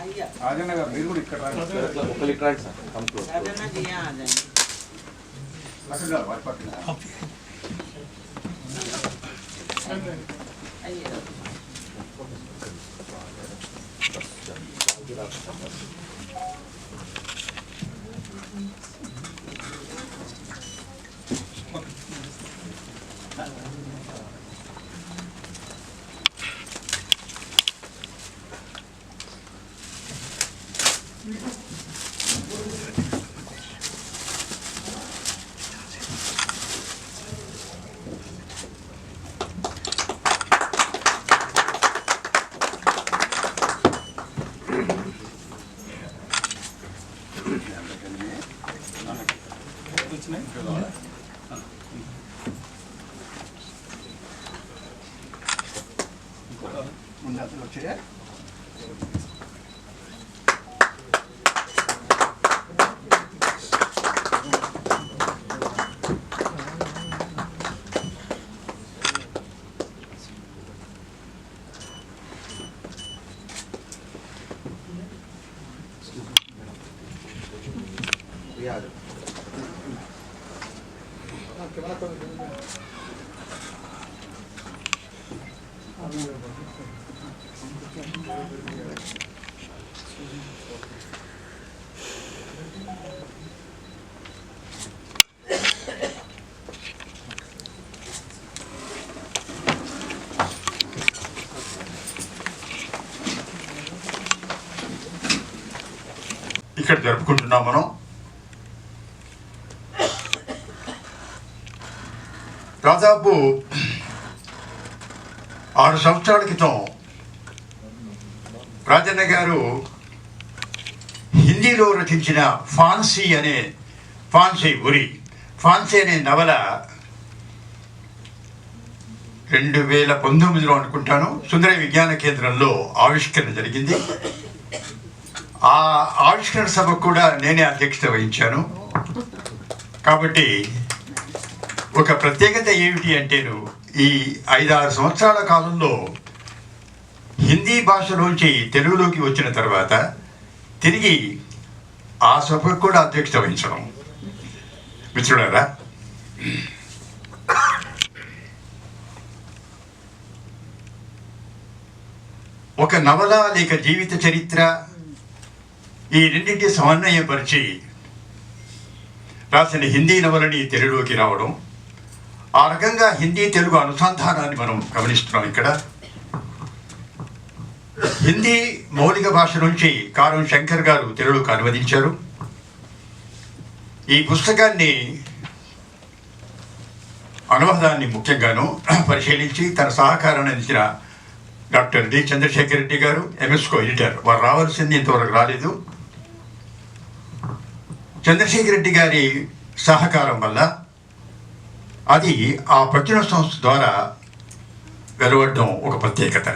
आइए రాజన్న గారు మీరు కూడా ఇక్కడ రండి. ఒకరు ఇక్కడ రండి సార్ కమ్ క్లోజ్ राजना जी यहाँ आ जाएंगे అక్కడ కాదు, వాటి పక్కన. आइए ముందు అతను ఇక్కడ జరుపుకుంటున్నాం మనం. దాదాపు ఆరు సంవత్సరాల క్రితం రాజన్న గారు హిందీలో రచించిన ఫాన్సీ అనే ఫాన్సీ ఉరి. ఫాన్సీ అనే నవల రెండు వేల పంతొమ్మిదిలో అనుకుంటాను. సుందర విజ్ఞాన కేంద్రంలో ఆవిష్కరణ జరిగింది. ఆ ఆవిష్కరణ సభకు కూడా నేనే అధ్యక్షత వహించాను. కాబట్టి ఒక ప్రత్యేకత ఏమిటి అంటేను ఈ ఐదారు సంవత్సరాల కాలంలో హిందీ భాషలోంచి తెలుగులోకి వచ్చిన తర్వాత తిరిగి ఆ సభకు కూడా అధ్యక్షత వహించడం. మిత్రుడారా ఒక నవల లేక జీవిత చరిత్ర ఈ రెండింటి సమన్వయపరిచి రాసిన హిందీ నవలని తెలుగులోకి రావడం ఆ రకంగా హిందీ తెలుగు అనుసంధానాన్ని మనం గమనిస్తున్నాం ఇక్కడ. హిందీ మౌలిక భాష నుంచి కారం శంకర్ గారు తెలుగుకు అనువదించారు. ఈ పుస్తకాన్ని అనువాదాన్ని ముఖ్యంగాను పరిశీలించి తన సహకారాన్ని అందించిన డాక్టర్ డి చంద్రశేఖర్ రెడ్డి గారు ఎంఎస్కో ఎడిటర్ వారు రావాల్సింది ఇంతవరకు రాలేదు. చంద్రశేఖర్ రెడ్డి గారి సహకారం వల్ల అది ఆ ప్రచురణ సంస్థ ద్వారా వెలువడడం ఒక ప్రత్యేకత.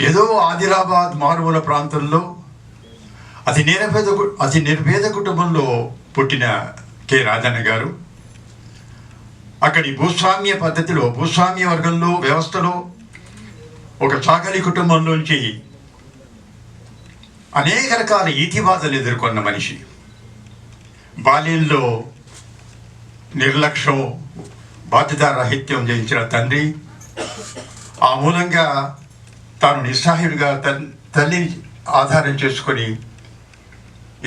ఏదో ఆదిలాబాద్ మారుమూల ప్రాంతంలో అతి నిరపేద కు- అతి నిర్భేద కుటుంబంలో పుట్టిన కె రాజన్న గారు. అక్కడి భూస్వామ్య పద్ధతిలో భూస్వామ్య వర్గంలో వ్యవస్థలో ఒక చాకలి కుటుంబంలోంచి అనేక రకాల ఈతిబాధలు ఎదుర్కొన్న మనిషి. బాల్యంలో నిర్లక్ష్యం బాధ్యతారాహిత్యం జయించిన తండ్రి. ఆ మూలంగా తాను నిస్సహాయుడిగా తల్లి ఆధారం చేసుకొని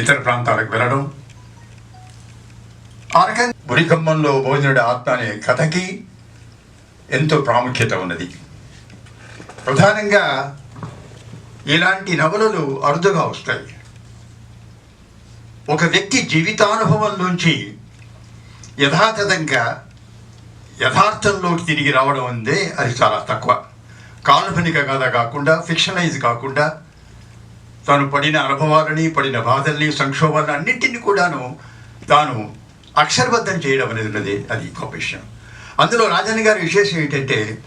ఇతర ప్రాంతాలకు వెళ్ళడం. ఆ రకంగా బురికమ్మంలో భోజనుడి ఆత్మ అనే కథకి ఎంతో ప్రాముఖ్యత ఉన్నది. ప్రధానంగా ఇలాంటి నవలలు అరుదుగా వస్తాయి. ఒక వ్యక్తి జీవితానుభవంలోంచి యథాతథంగా యథార్థంలోకి తిరిగి రావడం అందే అది చాలా తక్కువ. కాల్పనిక కథ కాకుండా ఫిక్షనైజ్ కాకుండా తాను పడిన అనుభవాలని పడిన బాధల్ని సంక్షోభాలను అన్నింటినీ కూడాను తాను అక్షరబద్ధం చేయడం అనేది ఉన్నది అది గొప్ప విషయం. అందులో రాజన్ గారి విశేషం ఏంటంటే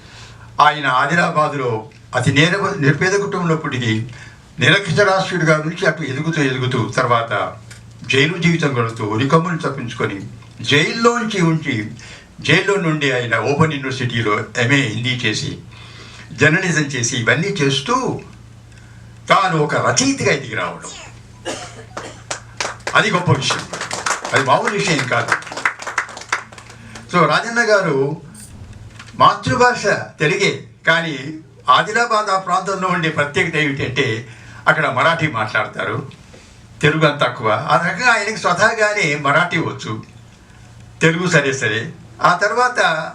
ఆయన ఆదిలాబాదులో అతి నేర నిర్పేద కుటుంబంలో పుట్టి నిరక్షరాస్యుడిగా నుంచి అటు ఎదుగుతూ ఎదుగుతూ తర్వాత జైలు జీవితం గడుతూ ఉరికమ్ములు తప్పించుకొని జైల్లోంచి ఉంచి జైల్లో నుండి ఆయన ఓపెన్ యూనివర్సిటీలో ఎంఏ హిందీ చేసి జర్నలిజం చేసి ఇవన్నీ చేస్తూ తాను ఒక రచయితగా ఎదిగి రావడం. అది గొప్ప విషయం. అది మామూలు విషయం కాదు. సో రాజన్న గారు మాతృభాష తెలుగే కానీ ఆదిలాబాద్ ఆ ప్రాంతంలో ఉండే ప్రత్యేకత ఏమిటంటే అక్కడ మరాఠీ మాట్లాడతారు. తెలుగు అంత తక్కువ. ఆ రకంగా ఆయనకి స్వతహాగానే మరాఠీ వచ్చు. తెలుగు సరే సరే. ఆ తర్వాత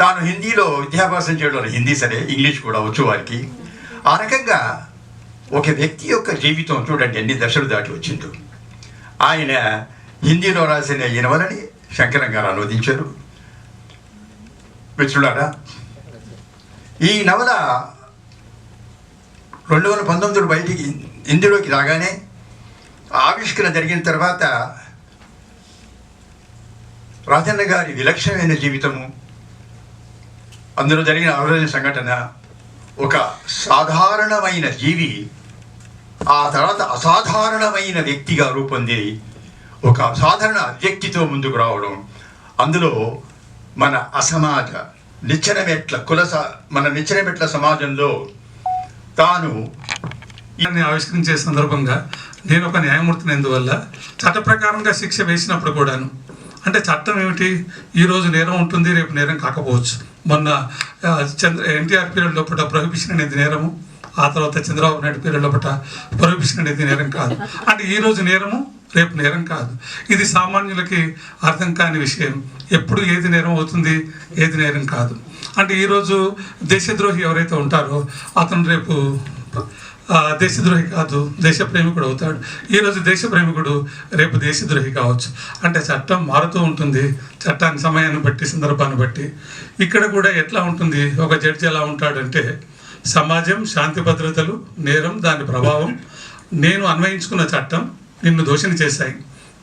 తాను హిందీలో విద్యాభ్యాసం చేయడం హిందీ సరే ఇంగ్లీష్ కూడా వచ్చు వారికి. ఆ రకంగా ఒక వ్యక్తి యొక్క జీవితం చూడండి ఎన్ని దశలు దాటి వచ్చిందో. ఆయన హిందీలో రాసిన ఈ నవలని శంకరం గారు అనువదించారు. మిత్రులారా ఈ నవల రెండు వేల పంతొమ్మిది బయటికి హిందీలోకి రాగానే ఆవిష్కరణ జరిగిన తర్వాత రాజన్న గారి విలక్షణమైన జీవితము అందులో జరిగిన అరుదైన సంఘటన ఒక సాధారణమైన జీవి ఆ తర్వాత అసాధారణమైన వ్యక్తిగా రూపొంది ఒక అసాధారణ వ్యక్తితో ముందుకు రావడం. అందులో మన అసమాజ నిచ్చెనమెట్ల కుల మన నిచ్చెనమెట్ల సమాజంలో తాను దాన్ని ఆవిష్కరించే సందర్భంగా నేను ఒక న్యాయమూర్తిని ఎందువల్ల చట్ట ప్రకారంగా శిక్ష వేసినప్పుడు కూడాను. అంటే చట్టం ఏమిటి? ఈ రోజు నేరం ఉంటుంది రేపు నేరం కాకపోవచ్చు. మొన్న చంద్ర ఎన్టీఆర్ పీరియడ్ లోపల ప్రొహిబిషన్ అనేది నేరము. ఆ తర్వాత చంద్రబాబు నాయుడు పీరియడ్ లోపల ప్రొహిబిషన్ అనేది నేరం కాదు. అంటే ఈ రోజు నేరము రేపు నేరం కాదు. ఇది సామాన్యులకి అర్థం కాని విషయం. ఎప్పుడు ఏది నేరం అవుతుంది ఏది నేరం కాదు. అంటే ఈరోజు దేశద్రోహి ఎవరైతే ఉంటారో అతను రేపు దేశద్రోహి కాదు దేశ ప్రేమికుడు అవుతాడు. ఈరోజు దేశ ప్రేమికుడు రేపు దేశద్రోహి కావచ్చు. అంటే చట్టం మారుతూ ఉంటుంది. చట్టాన్ని సమయాన్ని బట్టి సందర్భాన్ని బట్టి. ఇక్కడ కూడా ఎట్లా ఉంటుంది? ఒక జడ్జి ఎలా ఉంటాడంటే సమాజం శాంతి భద్రతలు నేరం దాని ప్రభావం. నేను అన్వయించుకున్న చట్టం నిన్ను దోషిని చేశాయి.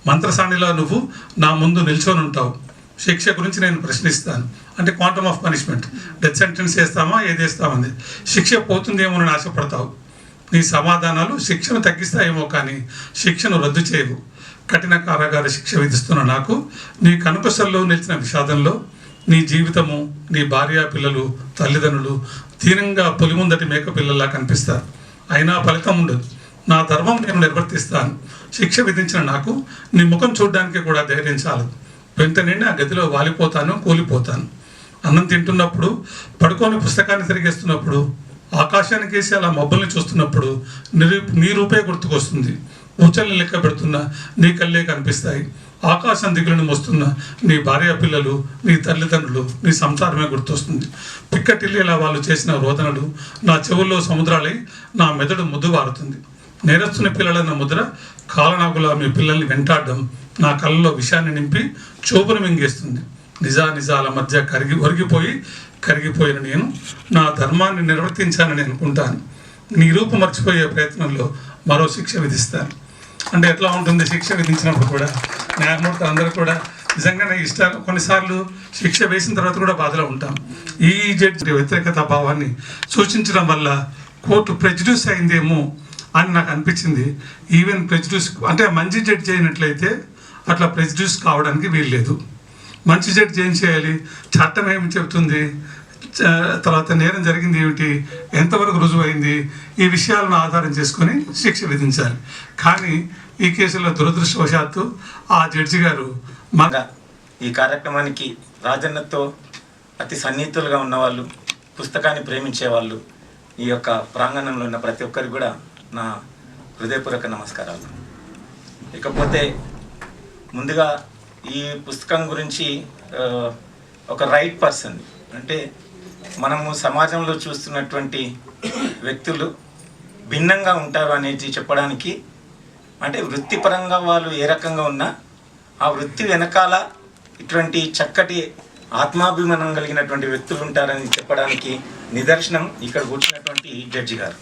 మంత్రసాణిలో నువ్వు నా ముందు నిల్చొని ఉంటావు. శిక్ష గురించి నేను ప్రశ్నిస్తాను. అంటే quantum of punishment. Death sentence వేస్తామా ఏది వేస్తామని శిక్ష పోతుందేమో అని ఆశపడతావు. నీ సమాధానాలు శిక్షను తగ్గిస్తాయేమో కానీ శిక్షను రద్దు చేయవు. కఠిన కారాగార శిక్ష విధిస్తున్న నాకు నీ కనుకసల్లో నిలిచిన విషాదంలో నీ జీవితము నీ భార్య పిల్లలు తల్లిదండ్రులు దీనంగా పొలిముందటి మేక పిల్లల్లా కనిపిస్తారు. అయినా ఫలితం ఉండదు. నా ధర్మం నేను నిర్వర్తిస్తాను. శిక్ష విధించిన నాకు నీ ముఖం చూడడానికి కూడా ధైర్యం చాలదు వెంటనే ఆ గదిలో వాలిపోతాను కూలిపోతాను. అన్నం తింటున్నప్పుడు పడుకొని పుస్తకాన్ని తిరిగేస్తున్నప్పుడు ఆకాశానికి వేసి అలా మబ్బుల్ని చూస్తున్నప్పుడు నిరూ నీ రూపే గుర్తుకొస్తుంది. ఊచల్ని లెక్క పెడుతున్న నీ కళ్ళే కనిపిస్తాయి. ఆకాశం దిగులను మోస్తున్న నీ భార్య పిల్లలు నీ తల్లిదండ్రులు నీ సంసారమే గుర్తొస్తుంది. పిక్కటిల్లేలా వాళ్ళు చేసిన రోదనలు నా చెవుల్లో సముద్రాలై నా మెదడు ముద్దువారుతుంది నేరస్తున్న పిల్లలన్న ముద్ర కాలనాగుల మీ పిల్లల్ని వెంటాడడం నా కళ్ళలో విషాన్ని నింపి చూపును మింగేస్తుంది. నిజా నిజాల మధ్య కరిగి ఒరిగిపోయి కరిగిపోయిన నేను నా ధర్మాన్ని నిర్వర్తించానని అనుకుంటాను. నీ రూపు మర్చిపోయే ప్రయత్నంలో మరో శిక్ష విధిస్తాను. అంటే ఎట్లా ఉంటుంది శిక్ష విధించినప్పుడు కూడా న్యాయమూర్తి అందరూ కూడా నిజంగానే ఇష్టాలు కొన్నిసార్లు శిక్ష వేసిన తర్వాత కూడా బాధలో ఉంటాం. ఈ జడ్జి వ్యతిరేకత భావాన్ని సూచించడం వల్ల కోర్టు ప్రెజ్యూస్ అయిందేమో అని నాకు అనిపించింది. ఈవెన్ ప్రెజ్యూస్ అంటే మంచి జడ్జి అయినట్లయితే అట్లా ప్రెజ్యూస్ కావడానికి వీల్లేదు. మంచి జడ్జి ఏం చేయాలి? చట్టం ఏమి చెబుతుంది? చ- తర్వాత నేరం జరిగింది ఏమిటి? ఎంతవరకు రుజువైంది? ఈ విషయాలను ఆధారం చేసుకొని శిక్ష విధించాలి. కానీ ఈ కేసులో దురదృష్టవశాత్తు ఆ జడ్జి గారు మా ఈ కార్యక్రమానికి రాజన్నతో అతి సన్నిహితులుగా ఉన్నవాళ్ళు పుస్తకాన్ని ప్రేమించే వాళ్ళు ఈ యొక్క ప్రాంగణంలో ఉన్న ప్రతి ఒక్కరికి కూడా నా హృదయపూర్వక నమస్కారాలు. ఇకపోతే ముందుగా ఈ పుస్తకం గురించి ఒక రైట్ పర్సన్ అంటే మనము సమాజంలో చూస్తున్నటువంటి వ్యక్తులు భిన్నంగా ఉంటారు అనేది చెప్పడానికి అంటే వృత్తిపరంగా వాళ్ళు ఏ రకంగా ఉన్నా ఆ వృత్తి వెనకాల ఇటువంటి చక్కటి ఆత్మాభిమానం కలిగినటువంటి వ్యక్తులు ఉంటారని చెప్పడానికి నిదర్శనం ఇక్కడ కూర్చున్నటువంటి జడ్జి గారు.